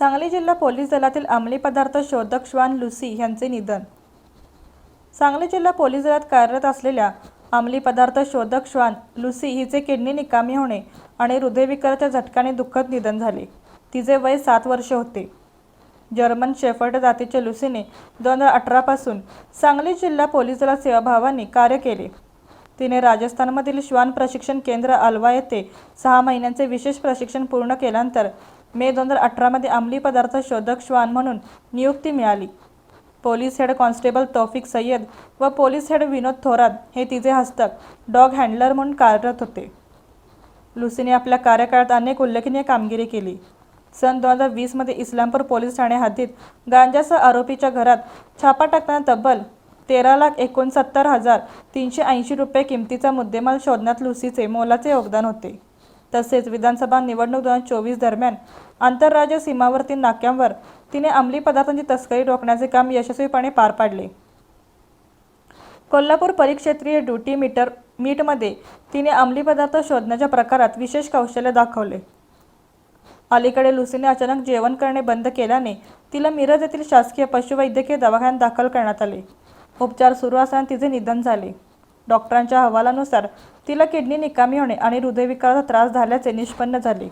सांगली जिल्हा पोलीस दलातील अंमली पदार्थ शोधक श्वान लुसी यांचे निधन. सांगली जिल्हा पोलीस दलात कार्यरत असलेल्या अंमली पदार्थ शोधक श्वान लुसी हिचे किडनी निकामी होणे आणि हृदयविकाराच्या झटकाने दुःखद निधन झाले. तिचे वय सात वर्ष होते. जर्मन शेफर्ड जातीच्या लुसीने दोन हजार अठरापासून सांगली जिल्हा पोलीस दलात सेवाभावाने कार्य केले. तिने राजस्थानमधील श्वान प्रशिक्षण केंद्र अलवा येथे सहा महिन्यांचे विशेष प्रशिक्षण पूर्ण केल्यानंतर मे दोन हजार अठरामध्ये अंमली पदार्थ शोधक श्वान म्हणून नियुक्ती मिळाली. Police head constable Taufiq Sayyed व पोलीस हेड विनोद थोरात हे तिचे हस्तक डॉग हँडलर म्हणून कार्यरत होते. लुसीने आपल्या कार्यकाळात अनेक उल्लेखनीय कामगिरी केली. सन दोन हजार वीसमध्ये इस्लामपूर पोलीस ठाणे हद्दीत गांजासह आरोपीच्या घरात छापा टाकताना तब्बल तेरा लाख एकोणसत्तर हजार तीनशे ऐंशी रुपये किमतीचा मुद्देमाल शोधण्यात लुसीचे मोलाचे योगदान होते. तसेच विधानसभा निवडणूक दोन हजार चोवीस दरम्यान आंतरराज्य सीमावर्ती नाक्यांवर तिने अंमली पदार्थांची तस्करी रोखण्याचे काम यशस्वीपणे पार पाडले. कोल्हापूर परिक्षेत्रीय ड्युटी मीटर मीटमध्ये तिने अंमली पदार्थ शोधण्याच्या प्रकारात विशेष कौशल्य दाखवले. अलीकडे लुसीने अचानक जेवण करणे बंद केल्याने तिला मिरज येथील शासकीय पशुवैद्यकीय दवाखान्यात दाखल करण्यात आले. उपचार सुरू असताना तिचे निधन झाले. डॉक्टरांच्या अहवालानुसार तिला किडनी निकामी होणे आणि हृदयविकाराचा त्रास झाल्याचे निष्पन्न झाले.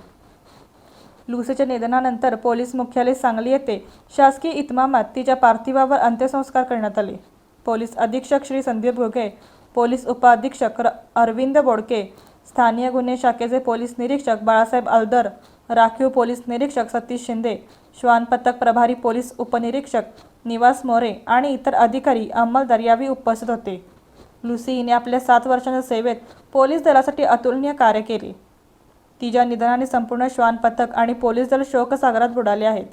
लुसीच्या निधनानंतर पोलीस मुख्यालय सांगली येथे शासकीय इतमामात तिच्या पार्थिवावर अंत्यसंस्कार करण्यात आले. पोलीस अधीक्षक श्री संदीप घोगे पोलीस उपअधीक्षक र- अरविंद बोडके स्थानीय गुन्हे शाखेचे पोलीस निरीक्षक बाळासाहेब अलदर राखीव पोलीस निरीक्षक सतीश शिंदे श्वान पथक प्रभारी पोलीस उपनिरीक्षक निवास मोरे आणि इतर अधिकारी अंमलदार यावेळी उपस्थित होते. लुसी हिने आपल्या सात वर्षांच्या सेवेत पोलीस दलासाठी अतुलनीय कार्य केले. तिच्या निधनाने संपूर्ण श्वान पथक आणि पोलीस दल शोकसागरात बुडाले आहेत.